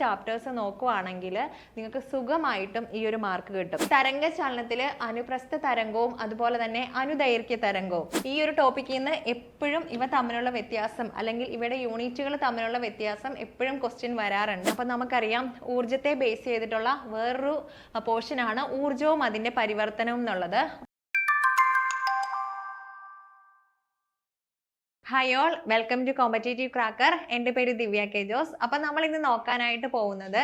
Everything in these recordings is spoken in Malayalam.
ചാപ്റ്റേഴ്സ് നോക്കുവാണെങ്കിൽ നിങ്ങൾക്ക് സുഖമായിട്ടും ഈ ഒരു മാർക്ക് കിട്ടും. തരംഗ ചലനത്തിൽ അനുപ്രസ്ഥ തരംഗവും അതുപോലെ തന്നെ അനുദൈർഘ്യ തരംഗവും. ഈ ഒരു ടോപ്പിക്കിൽ നിന്ന് എപ്പോഴും ഇവ തമ്മിലുള്ള വ്യത്യാസം അല്ലെങ്കിൽ ഇവയുടെ യൂണിറ്റുകൾ തമ്മിലുള്ള വ്യത്യാസം എപ്പോഴും ക്വസ്റ്റ്യൻ വരാറുണ്ട്. അപ്പം നമുക്കറിയാം ഊർജത്തെ ബേസ് ചെയ്തിട്ടുള്ള വേറൊരു പോർഷനാണ് ഊർജവും അതിന്റെ പരിവർത്തനവും എന്നുള്ളത്. Hi all welcome to competitive cracker എന്റെ പേര് ദിവ്യ കെ ജോസ്. അപ്പം നമ്മൾ ഇന്ന് നോക്കാനായിട്ട് പോകുന്നത്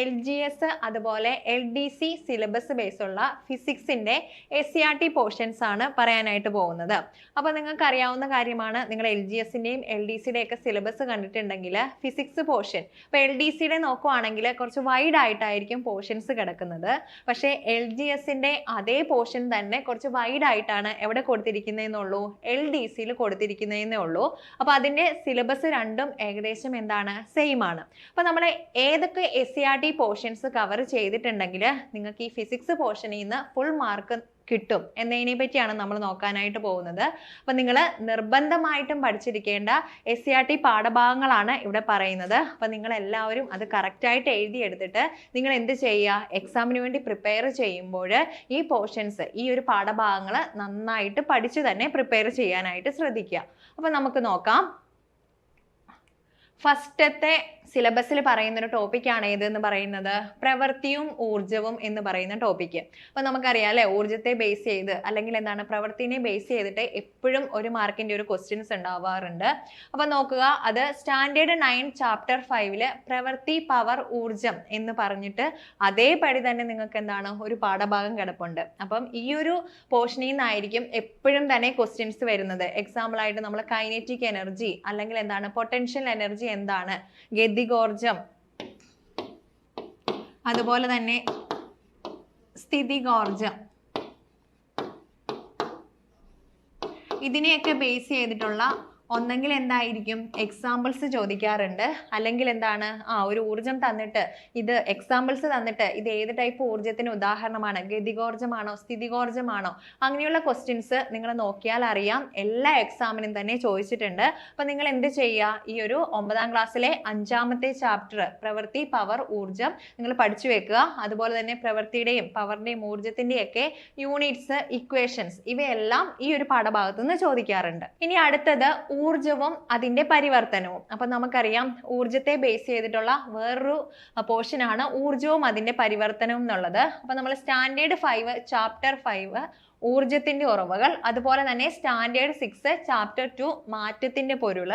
എൽ ജി എസ് അതുപോലെ എൽ ഡി സി സിലബസ് ബേസുള്ള ഫിസിക്സിന്റെ S C R T portions ആണ് പറയാനായിട്ട് പോകുന്നത്. അപ്പോൾ നിങ്ങൾക്ക് അറിയാവുന്ന കാര്യമാണ് നിങ്ങൾ എൽ ജി എസിന്റെയും എൽ ഡി സിയുടെയൊക്കെ സിലബസ് കണ്ടിട്ടുണ്ടെങ്കിൽ ഫിസിക്സ് പോർഷൻ ഇപ്പോൾ എൽ ഡി സിയുടെ നോക്കുവാണെങ്കിൽ കുറച്ച് വൈഡ് ആയിട്ടായിരിക്കും പോർഷൻസ് കിടക്കുന്നത്. പക്ഷേ എൽ ജി എസിന്റെ അതേ പോർഷൻ തന്നെ കുറച്ച് വൈഡ് ആയിട്ടാണ് എവിടെ കൊടുത്തിരിക്കുന്നതെന്നുള്ളൂ? എൽ ഡി സിയിൽ കൊടുത്തിരിക്കുന്നതെന്നേ ഉള്ളൂ. അപ്പോൾ അതിന്റെ സിലബസ് രണ്ടും ഏകദേശം എന്താണ്? സെയിം ആണ്. അപ്പോൾ നമ്മൾ ഏതൊക്കെ S C R T portions cover ചെയ്തിട്ടുണ്ടെങ്കിൽ നിങ്ങൾക്ക് ഈ ഫിസിക്സ് പോർഷനിൽ നിന്ന് ഫുൾ മാർക്ക് കിട്ടും എന്നതിനെ പറ്റിയാണ് നമ്മൾ നോക്കാനായിട്ട് പോകുന്നത്. അപ്പം നിങ്ങൾ നിർബന്ധമായിട്ടും പഠിച്ചിരിക്കേണ്ട എസ് സി ആർ ടി പാഠഭാഗങ്ങളാണ് ഇവിടെ പറയുന്നത്. അപ്പം നിങ്ങൾ എല്ലാവരും അത് കറക്റ്റായിട്ട് എഴുതിയെടുത്തിട്ട് നിങ്ങൾ എന്ത് ചെയ്യുക? എക്സാമിന് വേണ്ടി പ്രിപ്പയർ ചെയ്യുമ്പോൾ ഈ പോർഷൻസ് ഈ ഒരു പാഠഭാഗങ്ങൾ നന്നായിട്ട് പഠിച്ചു തന്നെ പ്രിപ്പയർ ചെയ്യാനായിട്ട് ശ്രദ്ധിക്കുക. അപ്പം നമുക്ക് നോക്കാം. ഫസ്റ്റത്തെ സിലബസിൽ പറയുന്ന ഒരു ടോപ്പിക്കാണ് ഏതെന്ന് പറയുന്നത്? പ്രവൃത്തിയും ഊർജവും എന്ന് പറയുന്ന ടോപ്പിക്ക്. അപ്പോൾ നമുക്കറിയാം അല്ലേ? ഊർജത്തെ ബേസ് ചെയ്ത് അല്ലെങ്കിൽ എന്താണ് പ്രവൃത്തിനെ ബേസ് ചെയ്തിട്ട് എപ്പോഴും ഒരു മാർക്കിന്റെ ഒരു ക്വസ്റ്റ്യൻസ് ഉണ്ടാവാറുണ്ട്. അപ്പോൾ നോക്കുക അത് സ്റ്റാൻഡേർഡ് നയൻ ചാപ്റ്റർ ഫൈവിൽ പ്രവൃത്തി പവർ ഊർജം എന്ന് പറഞ്ഞിട്ട് അതേപടി തന്നെ നിങ്ങൾക്ക് എന്താണ്? ഒരു പാഠഭാഗം കിടപ്പുണ്ട്. അപ്പം ഈ ഒരു പോർഷനിൽ നിന്നായിരിക്കും എപ്പോഴും തന്നെ ക്വസ്റ്റ്യൻസ് വരുന്നത്. എക്സാമ്പിൾ ആയിട്ട് നമ്മൾ കൈനറ്റിക് എനർജി അല്ലെങ്കിൽ എന്താണ്? പൊട്ടൻഷ്യൽ എനർജി എന്താണ്? ഗതികോർജം അതുപോലെ തന്നെ സ്ഥിതികോർജം ഇതിനെയൊക്കെ ബേസ് ചെയ്തിട്ടുള്ള ഒന്നെങ്കിൽ എന്തായിരിക്കും? എക്സാമ്പിൾസ് ചോദിക്കാറുണ്ട്. അല്ലെങ്കിൽ എന്താണ്? ആ ഒരു ഊർജം തന്നിട്ട് ഇത് എക്സാമ്പിൾസ് തന്നിട്ട് ഇത് ഏത് ടൈപ്പ് ഊർജത്തിന് ഉദാഹരണമാണ്? ഗതികോർജമാണോ സ്ഥിതികോർജമാണോ അങ്ങനെയുള്ള ക്വസ്റ്റ്യൻസ് നിങ്ങൾ നോക്കിയാൽ അറിയാം. എല്ലാ എക്സാമിനും തന്നെ ചോദിച്ചിട്ടുണ്ട്. അപ്പം നിങ്ങൾ എന്ത് ചെയ്യുക? ഈ ഒരു ഒമ്പതാം ക്ലാസ്സിലെ അഞ്ചാമത്തെ ചാപ്റ്റർ പ്രവൃത്തി പവർ ഊർജം നിങ്ങൾ പഠിച്ചു വെക്കുക. അതുപോലെ തന്നെ പ്രവൃത്തിയുടെയും പവറിന്റെയും ഊർജത്തിന്റെയും ഒക്കെ യൂണിറ്റ്സ് ഇക്വേഷൻസ് ഇവയെല്ലാം ഈ ഒരു പാഠഭാഗത്തുനിന്ന് ചോദിക്കാറുണ്ട്. ഇനി അടുത്തത് ഊർജവും അതിന്റെ പരിവർത്തനവും. അപ്പൊ നമുക്കറിയാം ഊർജത്തെ ബേസ് ചെയ്തിട്ടുള്ള വേറൊരു പോർഷനാണ് ഊർജവും അതിന്റെ പരിവർത്തനവും എന്നുള്ളത്. അപ്പൊ നമ്മൾ സ്റ്റാൻഡേർഡ് ഫൈവ് ചാപ്റ്റർ ഫൈവ് ഊർജത്തിന്റെ ഉറവകൾ അതുപോലെ തന്നെ സ്റ്റാൻഡേർഡ് സിക്സ് ചാപ്റ്റർ ടു മാറ്റത്തിന്റെ പൊരുൾ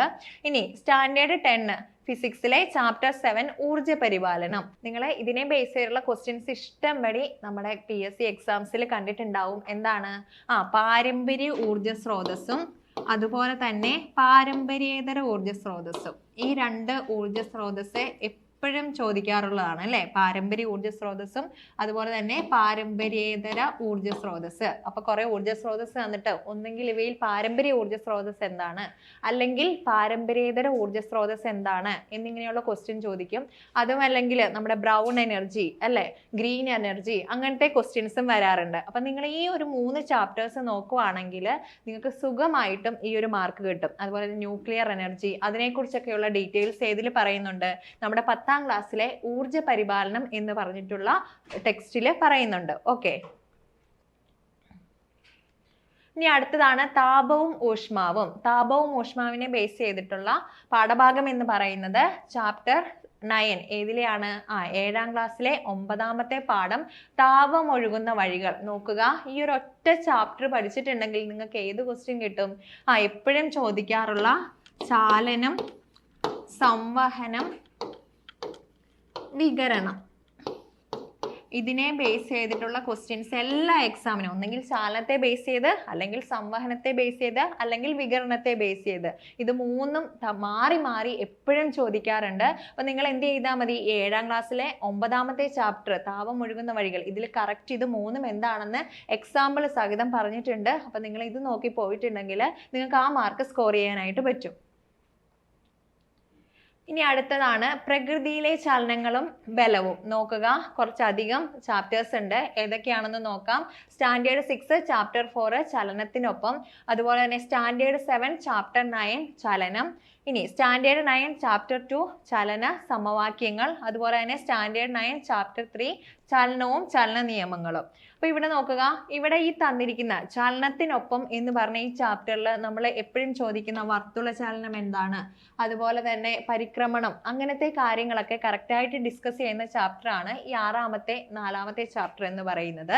ഇനി സ്റ്റാൻഡേർഡ് ടെന്ന് ഫിസിക്സിലെ ചാപ്റ്റർ സെവൻ ഊർജ പരിപാലനം. നിങ്ങൾ ഇതിനെ ബേസ് ചെയ്തിട്ടുള്ള ക്വസ്റ്റ്യൻസ് ഇഷ്ടം പടി നമ്മുടെ പി എസ് സി എക്സാംസിൽ കണ്ടിട്ടുണ്ടാവും. എന്താണ്? ആ പാരമ്പര്യ ഊർജ സ്രോതസ്സും അതുപോലെ തന്നെ പാരമ്പര്യേതര ഊർജ സ്രോതസ്സും ഈ രണ്ട് ഊർജ സ്രോതസ് എപ്പോഴും ചോദിക്കാറുള്ളതാണ് അല്ലേ? പാരമ്പര്യ ഊർജ സ്രോതസ്സും അതുപോലെ തന്നെ പാരമ്പര്യേതര ഊർജ സ്രോതസ് അപ്പൊ കുറെ ഊർജ സ്രോതസ് തന്നിട്ട് ഒന്നെങ്കിൽ ഇവയിൽ പാരമ്പര്യ ഊർജ സ്രോതസ് എന്താണ്? അല്ലെങ്കിൽ പാരമ്പര്യേതര ഊർജ സ്രോതസ് എന്താണ്? എന്നിങ്ങനെയുള്ള ക്വസ്റ്റ്യൻ ചോദിക്കും. അതും അല്ലെങ്കിൽ നമ്മുടെ ബ്രൗൺ എനർജി അല്ലേ? ഗ്രീൻ എനർജി അങ്ങനത്തെ ക്വസ്റ്റ്യൻസും വരാറുണ്ട്. അപ്പൊ നിങ്ങൾ ഈ ഒരു മൂന്ന് ചാപ്റ്റേഴ്സ് നോക്കുവാണെങ്കിൽ നിങ്ങൾക്ക് സുഖമായിട്ടും ഈ ഒരു മാർക്ക് കിട്ടും. അതുപോലെ ന്യൂക്ലിയർ എനർജി അതിനെക്കുറിച്ചൊക്കെയുള്ള ഡീറ്റെയിൽസ് ഏതിൽ പറയുന്നുണ്ട്? നമ്മുടെ പത്താം ക്ലാസ്സിലെ ഊർജ പരിപാലനം എന്ന് പറഞ്ഞിട്ടുള്ള ടെക്സ്റ്റിൽ പറയുന്നുണ്ട്. ഓക്കെ ഇനി അടുത്തതാണ് താപവും ഊഷ്മാവും. താപവും ഊഷ്മാവിനെ ബേസ് ചെയ്തിട്ടുള്ള പാഠഭാഗം എന്ന് പറയുന്നത് ചാപ്റ്റർ നയൻ ഏതിലെയാണ്? ആ ഏഴാം ക്ലാസ്സിലെ ഒമ്പതാമത്തെ പാഠം താപം ഒഴുകുന്ന വഴികൾ. നോക്കുക ഈ ഒരു ഒറ്റ ചാപ്റ്റർ പഠിച്ചിട്ടുണ്ടെങ്കിൽ നിങ്ങൾക്ക് ഏത് ക്വസ്റ്റ്യൻ കിട്ടും? ആ എപ്പോഴും ചോദിക്കാറുള്ള ചാലനം സംവഹനം വികരണം. ഇതിനെ ബേസ് ചെയ്തിട്ടുള്ള ക്വസ്റ്റ്യൻസ് എല്ലാ എക്സാമിനും ഒന്നെങ്കിൽ ചാലനത്തെ ബേസ് ചെയ്ത് അല്ലെങ്കിൽ സംവഹനത്തെ ബേസ് ചെയ്ത് അല്ലെങ്കിൽ വികരണത്തെ ബേസ് ചെയ്ത്. ഇത് മൂന്നും മാറി മാറി എപ്പോഴും ചോദിക്കാറുണ്ട്. അപ്പോൾ നിങ്ങൾ എന്ത് ചെയ്താൽ മതി? ഏഴാം ക്ലാസ്സിലെ ഒമ്പതാമത്തെ ചാപ്റ്റർ താപം ഒഴുകുന്ന വഴികൾ. ഇതിൽ കറക്റ്റ് ഇത് മൂന്നും എന്താണെന്ന് എക്സാമ്പിൾ സഹിതം പറഞ്ഞിട്ടുണ്ട്. അപ്പോൾ നിങ്ങൾ ഇത് നോക്കി പോയിട്ടുണ്ടെങ്കിൽ നിങ്ങൾക്ക് ആ മാർക്ക് സ്കോർ ചെയ്യാനായിട്ട് പറ്റും. ഇനി അടുത്തതാണ് പ്രകൃതിയിലെ ചലനങ്ങളും ബലവും. നോക്കുക കുറച്ചധികം ചാപ്റ്റേഴ്സ് ഉണ്ട്. ഏതൊക്കെയാണെന്ന് നോക്കാം. സ്റ്റാൻഡേർഡ് സിക്സ് ചാപ്റ്റർ ഫോർ ചലനത്തിനൊപ്പം. അതുപോലെ തന്നെ സ്റ്റാൻഡേർഡ് സെവൻ ചാപ്റ്റർ നയൻ ചലനം. ഇനി സ്റ്റാൻഡേർഡ് നയൻ ചാപ്റ്റർ ടു ചലന സമവാക്യങ്ങൾ. അതുപോലെ തന്നെ സ്റ്റാൻഡേർഡ് നയൻ ചാപ്റ്റർ ത്രീ ചലനവും ചലന നിയമങ്ങളും. അപ്പൊ ഇവിടെ നോക്കുക. ഇവിടെ ഈ തന്നിരിക്കുന്ന ചലനത്തിനൊപ്പം എന്ന് പറഞ്ഞ ഈ ചാപ്റ്ററിൽ നമ്മൾ എപ്പോഴും ചോദിക്കുന്ന വർത്തുള ചലനം എന്താണ്? അതുപോലെ തന്നെ പരിക്രമണം അങ്ങനത്തെ കാര്യങ്ങളൊക്കെ കറക്റ്റായിട്ട് ഡിസ്കസ് ചെയ്യുന്ന ചാപ്റ്ററാണ് ഈ ആറാമത്തെ നാലാമത്തെ ചാപ്റ്റർ എന്ന് പറയുന്നത്.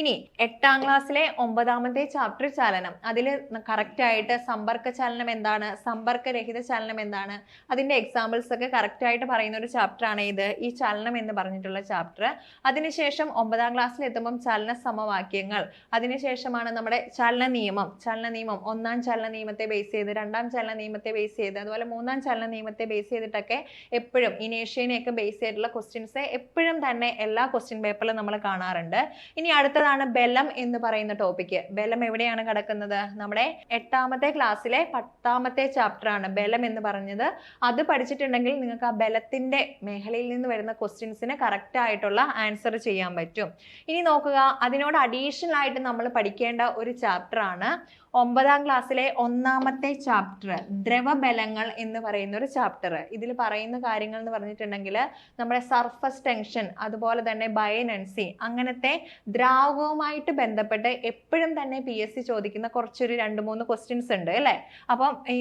ഇനി എട്ടാം ക്ലാസ്സിലെ ഒമ്പതാമത്തെ ചാപ്റ്റർ ചലനം. അതിൽ കറക്റ്റായിട്ട് സമ്പർക്ക ചലനം എന്താണ്? സമ്പർക്കരഹിത ചലനം എന്താണ്? അതിന്റെ എക്സാമ്പിൾസ് ഒക്കെ കറക്റ്റായിട്ട് പറയുന്ന ഒരു ചാപ്റ്ററാണ് ഇത്. ഈ ചലനം എന്ന് പറഞ്ഞിട്ടുള്ള ചാപ്റ്റർ അതിനുശേഷം ഒമ്പതാം ക്ലാസ്സിൽ എത്തുമ്പം സമവാക്യങ്ങൾ. അതിനുശേഷമാണ് നമ്മുടെ ചലന നിയമം. ചലന നിയമം ഒന്നാം ചലന നിയമത്തെ ബേസ് ചെയ്ത് രണ്ടാം ചലന നിയമത്തെ ബേസ് ചെയ്ത് അതുപോലെ മൂന്നാം ചലന നിയമത്തെ ബേസ് ചെയ്തിട്ടൊക്കെ എപ്പോഴും ഇനേഷ്യനെയൊക്കെ ബേസ് ചെയ്തിട്ടുള്ള ക്വസ്റ്റ്യൻസ് എപ്പോഴും തന്നെ എല്ലാ ക്വസ്റ്റ്യൻ പേപ്പറിലും നമ്മൾ കാണാറുണ്ട്. ഇനി അടുത്തതാണ് ബലം എന്ന് പറയുന്ന ടോപ്പിക്ക് ബലം എവിടെയാണ് കിടക്കുന്നത്? നമ്മുടെ എട്ടാമത്തെ ക്ലാസ്സിലെ പത്താമത്തെ ചാപ്റ്റർ ആണ് ബലം എന്ന് പറഞ്ഞത്. അത് പഠിച്ചിട്ടുണ്ടെങ്കിൽ നിങ്ങൾക്ക് ആ ബലത്തിന്റെ മേഖലയിൽ നിന്ന് വരുന്ന ക്വസ്റ്റ്യൻസിന് കറക്റ്റ് ആയിട്ടുള്ള ആൻസർ ചെയ്യാൻ പറ്റും. ഇനി നോക്കുക അതിനോട് അഡീഷണൽ ആയിട്ട് നമ്മൾ പഠിക്കേണ്ട ഒരു ചാപ്റ്റർ ആണ്. ഒമ്പതാം ക്ലാസ്സിലെ ഒന്നാമത്തെ ചാപ്റ്റർ ദ്രവബലങ്ങൾ എന്ന് പറയുന്ന ഒരു ചാപ്റ്റർ ഇതിൽ പറയുന്ന കാര്യങ്ങൾ എന്ന് പറഞ്ഞിട്ടുണ്ടെങ്കിൽ നമ്മുടെ സർഫസ് ടെൻഷൻ അതുപോലെ തന്നെ ബയനൻസി അങ്ങനത്തെ ദ്രാവകവുമായിട്ട് ബന്ധപ്പെട്ട് എപ്പോഴും തന്നെ പി എസ് സി ചോദിക്കുന്ന കുറച്ചൊരു രണ്ട് മൂന്ന് ക്വസ്റ്റ്യൻസ് ഉണ്ട് അല്ലേ? അപ്പം ഈ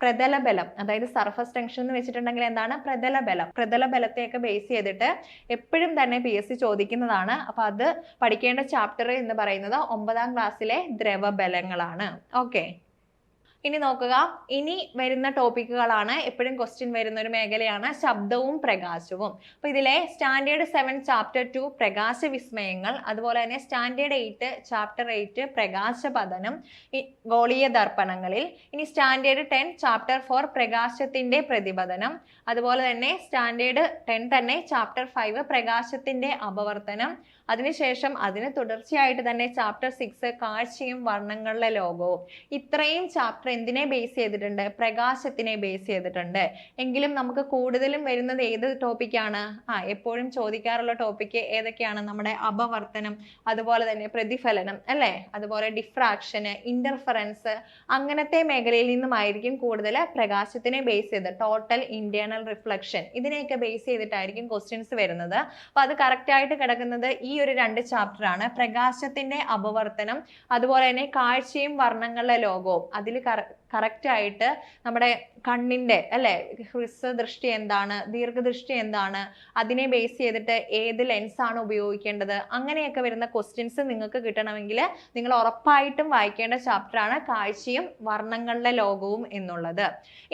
പ്രതലബലം അതായത് സർഫസ് ടെൻഷൻ എന്ന് വെച്ചിട്ടുണ്ടെങ്കിൽ എന്താണ്? പ്രതലബലം. പ്രതലബലത്തെയൊക്കെ ബേസ് ചെയ്തിട്ട് എപ്പോഴും തന്നെ പി എസ് സി ചോദിക്കുന്നതാണ്. അപ്പൊ അത് പഠിക്കേണ്ട ചാപ്റ്റർ എന്ന് പറയുന്നത് ഒമ്പതാം ക്ലാസ്സിലെ ദ്രവബലങ്ങളാണ്. ഓക്കെ ഇനി നോക്കുക. ഇനി വരുന്ന ടോപ്പിക്കുകളാണ്. എപ്പോഴും ക്വസ്റ്റ്യൻ വരുന്ന ഒരു മേഖലയാണ് ശബ്ദവും പ്രകാശവും. അപ്പൊ ഇതിലെ സ്റ്റാൻഡേർഡ് സെവൻ ചാപ്റ്റർ ടു പ്രകാശ വിസ്മയങ്ങൾ അതുപോലെ തന്നെ സ്റ്റാൻഡേർഡ് എയ്റ്റ് ചാപ്റ്റർ എയ്റ്റ് പ്രകാശ പതനം ഗോളീയ ദർപ്പണങ്ങളിൽ ഇനി സ്റ്റാൻഡേർഡ് ടെൻ ചാപ്റ്റർ ഫോർ പ്രകാശത്തിന്റെ പ്രതിപതനം അതുപോലെ തന്നെ സ്റ്റാൻഡേർഡ് ടെൻ തന്നെ ചാപ്റ്റർ ഫൈവ് പ്രകാശത്തിന്റെ അപവർത്തനം അതിനുശേഷം അതിന് തുടർച്ചയായിട്ട് തന്നെ ചാപ്റ്റർ സിക്സ് കാഴ്ചയും വർണങ്ങളിലെ ലോകവും. ഇത്രയും ചാപ്റ്റർ എന്തിനെ ബേസ് ചെയ്തിട്ടുണ്ട്? പ്രകാശത്തിനെ ബേസ് ചെയ്തിട്ടുണ്ട്. എങ്കിലും നമുക്ക് കൂടുതലും വരുന്നത് ഏത് ടോപ്പിക്കാണ് ആ എപ്പോഴും ചോദിക്കാറുള്ള ടോപ്പിക്ക് ഏതൊക്കെയാണ്? നമ്മുടെ അപവർത്തനം അതുപോലെ തന്നെ പ്രതിഫലനം അല്ലേ? അതുപോലെ ഡിഫ്രാക്ഷന് ഇന്റർഫറൻസ് അങ്ങനത്തെ മേഖലയിൽ നിന്നുമായിരിക്കും കൂടുതൽ പ്രകാശത്തിനെ ബേസ് ചെയ്ത് ടോട്ടൽ ഇന്റേണൽ റിഫ്ലക്ഷൻ ഇതിനെയൊക്കെ ബേസ് ചെയ്തിട്ടായിരിക്കും ക്വസ്റ്റ്യൻസ് വരുന്നത്. അപ്പോൾ അത് കറക്റ്റായിട്ട് കിടക്കുന്നത് ഈ ഒരു രണ്ട് ചാപ്റ്റർ ആണ് പ്രകാശത്തിന്റെ അപവർത്തനം അതുപോലെ തന്നെ കാഴ്ചയും വർണങ്ങളുടെ ലോകവും. അതിൽ കറക്റ്റ് ആയിട്ട് നമ്മുടെ അല്ലേ? ഹ്രസ്വ ദൃഷ്ടി എന്താണ് ദീർഘദൃഷ്ടി എന്താണ് അതിനെ ബേസ് ചെയ്തിട്ട് ഏത് ലെൻസാണ് ഉപയോഗിക്കേണ്ടത് അങ്ങനെയൊക്കെ വരുന്ന ക്വസ്റ്റ്യൻസ് നിങ്ങൾക്ക് കിട്ടണമെങ്കിൽ നിങ്ങൾ ഉറപ്പായിട്ടും വായിക്കേണ്ട ചാപ്റ്ററാണ് കാഴ്ചയും വർണങ്ങളുടെ ലോകവും എന്നുള്ളത്.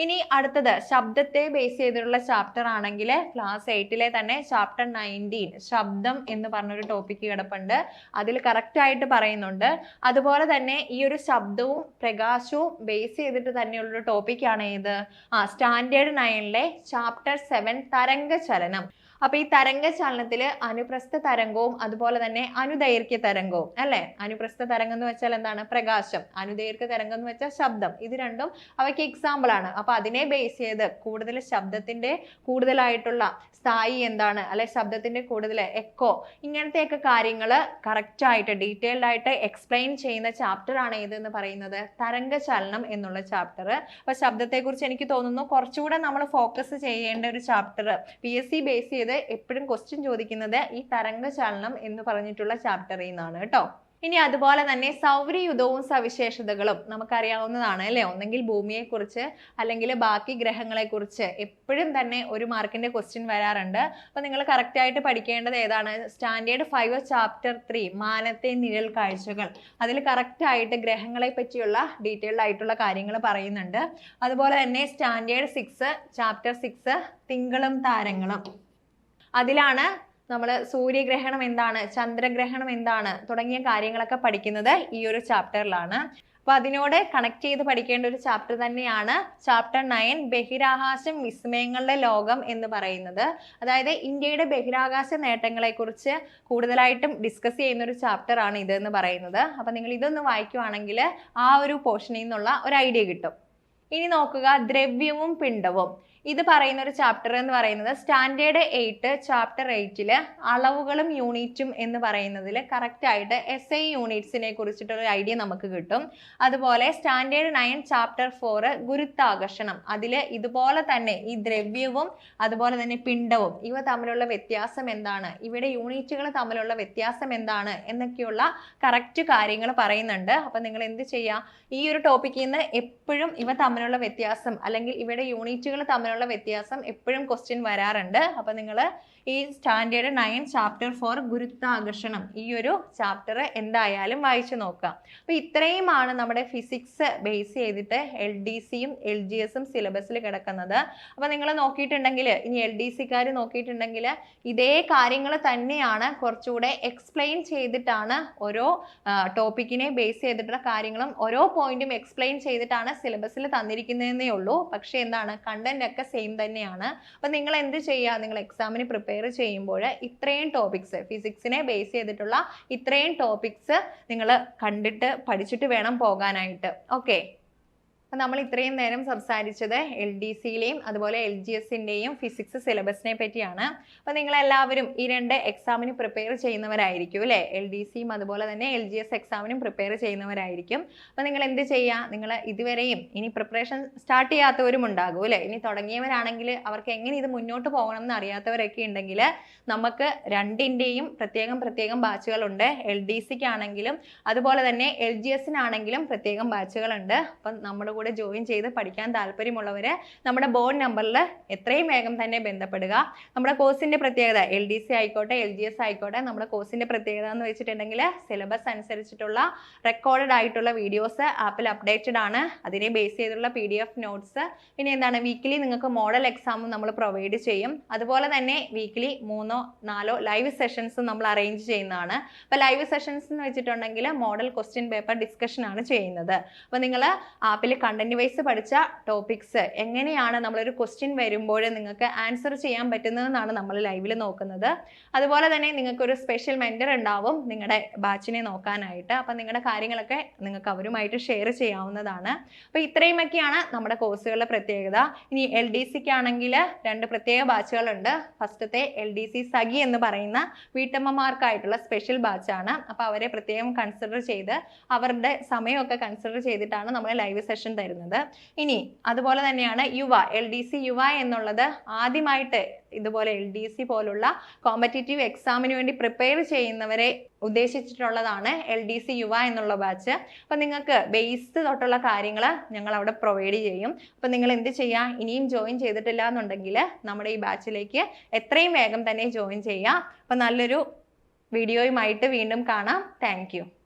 ഇനി അടുത്തത് ശബ്ദത്തെ ബേസ് ചെയ്തിട്ടുള്ള ചാപ്റ്റർ ആണെങ്കിൽ ക്ലാസ് എയ്റ്റിലെ തന്നെ ചാപ്റ്റർ നയന്റീൻ ശബ്ദം എന്ന് പറഞ്ഞൊരു ടോപ്പിക്ക് കിടപ്പുണ്ട്. അതിൽ കറക്റ്റായിട്ട് പറയുന്നുണ്ട്. അതുപോലെ തന്നെ ഈ ഒരു ശബ്ദവും പ്രകാശവും ബേസ് ചെയ്തിട്ട് തന്നെയുള്ളൊരു ടോപ്പിക്കാണ് ഏത് ആ സ്റ്റാൻഡേർഡ് നയനിലെ ചാപ്റ്റർ സെവൻ തരംഗ ചലനം അപ്പൊ ഈ തരംഗ ചലനത്തിൽ അനുപ്രസ്ഥ തരംഗവും അതുപോലെ തന്നെ അനുദൈർഘ്യ തരംഗവും അല്ലെ? അനുപ്രസ്ഥ തരംഗം എന്ന് വെച്ചാൽ എന്താണ്? പ്രകാശം. അനുദൈർഘ്യ തരംഗം എന്ന് വെച്ചാൽ ശബ്ദം. ഇത് രണ്ടും അവയ്ക്ക് എക്സാമ്പിൾ ആണ്. അപ്പൊ അതിനെ ബേസ് ചെയ്ത് കൂടുതൽ ശബ്ദത്തിന്റെ കൂടുതലായിട്ടുള്ള സ്ഥായി എന്താണ്? അല്ലെ ശബ്ദത്തിന്റെ കൂടുതൽ എക്കോ ഇങ്ങനത്തെയൊക്കെ കാര്യങ്ങൾ കറക്റ്റ് ആയിട്ട് ഡീറ്റെയിൽഡ് ആയിട്ട് എക്സ്പ്ലെയിൻ ചെയ്യുന്ന ചാപ്റ്റർ ആണ് ഏതെന്ന് പറയുന്നത്? തരംഗ ചലനം എന്നുള്ള ചാപ്റ്റർ അപ്പൊ ശബ്ദത്തെക്കുറിച്ച് എനിക്ക് തോന്നുന്നു കുറച്ചുകൂടെ നമ്മൾ ഫോക്കസ് ചെയ്യേണ്ട ഒരു chapter P S C base ചെയ്ത് എപ്പോഴും ക്വസ്റ്റ്യൻ ചോദിക്കുന്നത് ഈ തരംഗ ചലനം എന്ന് പറഞ്ഞിട്ടുള്ള ചാപ്റ്ററിൽ നിന്നാണ് കേട്ടോ. ഇനി അതുപോലെ തന്നെ സൗരയുധവും സവിശേഷതകളും നമുക്കറിയാവുന്നതാണ് അല്ലേ? ഒന്നെങ്കിൽ ഭൂമിയെക്കുറിച്ച് അല്ലെങ്കിൽ ബാക്കി ഗ്രഹങ്ങളെ കുറിച്ച് എപ്പോഴും തന്നെ ഒരു മാർക്കിന്റെ ക്വസ്റ്റ്യൻ വരാറുണ്ട്. അപ്പൊ നിങ്ങൾ കറക്റ്റ് ആയിട്ട് പഠിക്കേണ്ടത് ഏതാണ്? സ്റ്റാൻഡേർഡ് ഫൈവ് ചാപ്റ്റർ ത്രീ മാനത്തെ നിഴൽ കാഴ്ചകൾ. അതിൽ കറക്റ്റ് ആയിട്ട് ഗ്രഹങ്ങളെ പറ്റിയുള്ള ഡീറ്റെയിൽഡ് ആയിട്ടുള്ള കാര്യങ്ങൾ പറയുന്നുണ്ട്. അതുപോലെ തന്നെ സ്റ്റാൻഡേർഡ് സിക്സ് ചാപ്റ്റർ സിക്സ് തിങ്കളും താരങ്ങളും. അതിലാണ് നമ്മൾ സൂര്യഗ്രഹണം എന്താണ് ചന്ദ്രഗ്രഹണം എന്താണ് തുടങ്ങിയ കാര്യങ്ങളൊക്കെ പഠിക്കുന്നത് ഈ ഒരു ചാപ്റ്ററിലാണ്. അപ്പൊ അതിനോട് കണക്ട് ചെയ്ത് പഠിക്കേണ്ട ഒരു ചാപ്റ്റർ തന്നെയാണ് ചാപ്റ്റർ നയൻ ബഹിരാകാശം വിസ്മയങ്ങളുടെ ലോകം എന്ന് പറയുന്നത്. അതായത് ഇന്ത്യയുടെ ബഹിരാകാശ നേട്ടങ്ങളെ കുറിച്ച് കൂടുതലായിട്ടും ഡിസ്കസ് ചെയ്യുന്ന ഒരു ചാപ്റ്റർ ആണ് ഇത് എന്ന് പറയുന്നത്. അപ്പൊ നിങ്ങൾ ഇതൊന്ന് വായിക്കുവാണെങ്കിൽ ആ ഒരു പോർഷനിൽ നിന്നുള്ള ഒരു ഐഡിയ കിട്ടും. ഇനി നോക്കുക ദ്രവ്യവും പിണ്ഡവും. ഇത് പറയുന്ന ഒരു ചാപ്റ്റർ എന്ന് പറയുന്നത് സ്റ്റാൻഡേർഡ് എയ്റ്റ് ചാപ്റ്റർ എയ്റ്റിൽ അളവുകളും യൂണിറ്റും എന്ന് പറയുന്നതിൽ കറക്റ്റ് ആയിട്ട് എസ് ഐ യൂണിറ്റ്സിനെ കുറിച്ചിട്ടൊരു ഐഡിയ നമുക്ക് കിട്ടും. അതുപോലെ സ്റ്റാൻഡേർഡ് നയൻ ചാപ്റ്റർ ഫോർ ഗുരുത്വാകർഷണം. അതിൽ ഇതുപോലെ തന്നെ ഈ ദ്രവ്യവും അതുപോലെ തന്നെ പിണ്ടവും ഇവ തമ്മിലുള്ള വ്യത്യാസം എന്താണ്? ഇവിടെ യൂണിറ്റുകൾ തമ്മിലുള്ള വ്യത്യാസം എന്താണ്? എന്നൊക്കെയുള്ള കറക്റ്റ് കാര്യങ്ങൾ പറയുന്നുണ്ട്. അപ്പം നിങ്ങൾ എന്ത് ചെയ്യുക ഈ ഒരു ടോപ്പിക്കിൽ നിന്ന് എപ്പോഴും ഇവ തമ്മിലുള്ള വ്യത്യാസം അല്ലെങ്കിൽ ഇവിടെ യൂണിറ്റുകൾ തമ്മിലുള്ള വ്യത്യാസം എപ്പോഴും ക്വസ്റ്റ്യൻ വരാറുണ്ട്. അപ്പം നിങ്ങൾ ഈ സ്റ്റാൻഡേർഡ് നയൻ ചാപ്റ്റർ ഫോർ ഗുരുത്വാകർഷണം ഈ ഒരു ചാപ്റ്റർ എന്തായാലും വായിച്ചു നോക്കുക. അപ്പോൾ ഇത്രയുമാണ് നമ്മുടെ ഫിസിക്സ് ബേസ് ചെയ്തിട്ട് എൽ ഡി സിയും എൽ ജി എസും സിലബസിൽ കിടക്കുന്നത്. അപ്പോൾ നിങ്ങൾ നോക്കിയിട്ടുണ്ടെങ്കിൽ ഇനി എൽ ഡി സിക്കാർ നോക്കിയിട്ടുണ്ടെങ്കിൽ ഇതേ കാര്യങ്ങൾ തന്നെയാണ് കുറച്ചുകൂടെ എക്സ്പ്ലെയിൻ ചെയ്തിട്ടാണ് ഓരോ ടോപ്പിക്കിനെ ബേസ് ചെയ്തിട്ടുള്ള കാര്യങ്ങളും ഓരോ പോയിന്റും എക്സ്പ്ലെയിൻ ചെയ്തിട്ടാണ് സിലബസിൽ തന്നിരിക്കുന്നതെന്നേ ഉള്ളൂ. പക്ഷേ എന്താണ് കണ്ടന്റ് ഒക്കെ സെയിം തന്നെയാണ്. അപ്പം നിങ്ങൾ എന്ത് ചെയ്യുക? നിങ്ങൾ എക്സാമിന് പ്രിപ്പയർ ചെയ്യുമ്പോൾ ഇത്രയും ടോപ്പിക്സ് ഫിസിക്സിനെ ബേസ് ചെയ്തിട്ടുള്ള ഇത്രയും ടോപ്പിക്സ് നിങ്ങൾ കണ്ടിട്ട് പഠിച്ചിട്ട് വേണം പോകാനായിട്ട്. ഓക്കെ അപ്പം നമ്മൾ ഇത്രയും നേരം സംസാരിച്ചത് എൽ ഡി സിയിലെയും അതുപോലെ എൽ ജി എസിന്റെയും ഫിസിക്സ് സിലബസിനെ പറ്റിയാണ്. അപ്പോൾ നിങ്ങളെല്ലാവരും ഈ രണ്ട് എക്സാമിന് പ്രിപ്പയർ ചെയ്യുന്നവരായിരിക്കും അല്ലേ? എൽ ഡി സിയും അതുപോലെ തന്നെ എൽ ജി എസ് എക്സാമിനും പ്രിപ്പയർ ചെയ്യുന്നവരായിരിക്കും. അപ്പോൾ നിങ്ങൾ എന്ത് ചെയ്യുക നിങ്ങൾ ഇതുവരെയും ഇനി പ്രിപ്പറേഷൻ സ്റ്റാർട്ട് ചെയ്യാത്തവരും ഉണ്ടാകും അല്ലേ? ഇനി തുടങ്ങിയവരാണെങ്കിൽ അവർക്ക് എങ്ങനെ ഇത് മുന്നോട്ട് പോകണം എന്ന് അറിയാത്തവരൊക്കെ ഉണ്ടെങ്കിൽ നമുക്ക് രണ്ടിന്റെയും പ്രത്യേകം പ്രത്യേകം ബാച്ചുകളുണ്ട് എൽ ഡി സിക്ക് ആണെങ്കിലും അതുപോലെ തന്നെ എൽ ജി എസിനാണെങ്കിലും പ്രത്യേകം ബാച്ചുകളുണ്ട് അപ്പം നമ്മുടെ കൂടെ ജോയിൻ ചെയ്ത് പഠിക്കാൻ താല്പര്യമുള്ളവർ നമ്മുടെ ബോർഡ് നമ്പറിൽ എത്രയും വേഗം തന്നെ ബന്ധപ്പെടുക. നമ്മുടെ കോഴ്സിന്റെ പ്രത്യേകത എൽ ഡി സി ആയിക്കോട്ടെ എൽ ജി എസ് ആയിക്കോട്ടെ നമ്മുടെ കോഴ്സിന്റെ പ്രത്യേകത എന്ന് വെച്ചിട്ടുണ്ടെങ്കിൽ സിലബസ് അനുസരിച്ചിട്ടുള്ള റെക്കോർഡഡ് ആയിട്ടുള്ള വീഡിയോസ് ആപ്പിൽ അപ്ഡേറ്റഡ് ആണ്. അതിനെ ബേസ് ചെയ്തിട്ടുള്ള പി ഡി എഫ് നോട്ട്സ് പിന്നെ എന്താണ്? വീക്കിലി നിങ്ങൾക്ക് മോഡൽ എക്സാമും നമ്മൾ പ്രൊവൈഡ് ചെയ്യും. അതുപോലെ തന്നെ വീക്കിലി മൂന്നോ നാലോ ലൈവ് സെഷൻസും നമ്മൾ അറേഞ്ച് ചെയ്യുന്നതാണ്. അപ്പോൾ ലൈവ് സെഷൻസ് എന്ന് വെച്ചിട്ടുണ്ടെങ്കിൽ മോഡൽ ക്വസ്റ്റ്യൻ പേപ്പർ ഡിസ്കഷൻ ആണ് ചെയ്യുന്നത്. അപ്പോൾ നിങ്ങൾ ആപ്പിൽ കണ്ടന്റ് വൈസ് പഠിച്ച ടോപ്പിക്സ് എങ്ങനെയാണ് നമ്മളൊരു ക്വസ്റ്റ്യൻ വരുമ്പോൾ നിങ്ങൾക്ക് ആൻസർ ചെയ്യാൻ പറ്റുന്നതെന്നാണ് നമ്മൾ ലൈവിൽ നോക്കുന്നത്. അതുപോലെ തന്നെ നിങ്ങൾക്കൊരു സ്പെഷ്യൽ മെന്റർ ഉണ്ടാവും നിങ്ങളുടെ ബാച്ചിനെ നോക്കാനായിട്ട്. അപ്പം നിങ്ങളുടെ കാര്യങ്ങളൊക്കെ നിങ്ങൾക്ക് അവരുമായിട്ട് ഷെയർ ചെയ്യാവുന്നതാണ്. അപ്പോൾ ഇത്രയുമൊക്കെയാണ് നമ്മുടെ കോഴ്സുകളുടെ പ്രത്യേകത. ഇനി എൽ ഡി സിക്ക് ആണെങ്കിൽ രണ്ട് പ്രത്യേക ബാച്ചുകളുണ്ട് ഫസ്റ്റത്തെ എൽ ഡി സി സഖി എന്ന് പറയുന്ന വീട്ടമ്മമാർക്കായിട്ടുള്ള സ്പെഷ്യൽ ബാച്ചാണ് അപ്പോൾ അവരെ പ്രത്യേകം കൺസിഡർ ചെയ്ത് അവരുടെ സമയമൊക്കെ കൺസിഡർ ചെയ്തിട്ടാണ് നമ്മൾ ലൈവ് സെഷൻ തരുന്നത്. ഇനി അതുപോലെ തന്നെയാണ് യുവ എൽ ഡി സി യുവ എന്നുള്ളത് ആദ്യമായിട്ട് ഇതുപോലെ എൽ ഡി സി പോലുള്ള കോമ്പറ്റേറ്റീവ് എക്സാമിന് വേണ്ടി പ്രിപ്പയർ ചെയ്യുന്നവരെ ഉദ്ദേശിച്ചിട്ടുള്ളതാണ് എൽ ഡി സി യുവ എന്നുള്ള ബാച്ച് അപ്പം നിങ്ങൾക്ക് ബേസ് തൊട്ടുള്ള കാര്യങ്ങൾ ഞങ്ങൾ അവിടെ പ്രൊവൈഡ് ചെയ്യും. അപ്പം നിങ്ങൾ എന്ത് ചെയ്യുക ഇനിയും ജോയിൻ ചെയ്തിട്ടില്ല എന്നുണ്ടെങ്കിൽ നമ്മുടെ ഈ ബാച്ചിലേക്ക് എത്രയും വേഗം തന്നെ ജോയിൻ ചെയ്യുക അപ്പം നല്ലൊരു വീഡിയോയുമായിട്ട് വീണ്ടും കാണാം. താങ്ക്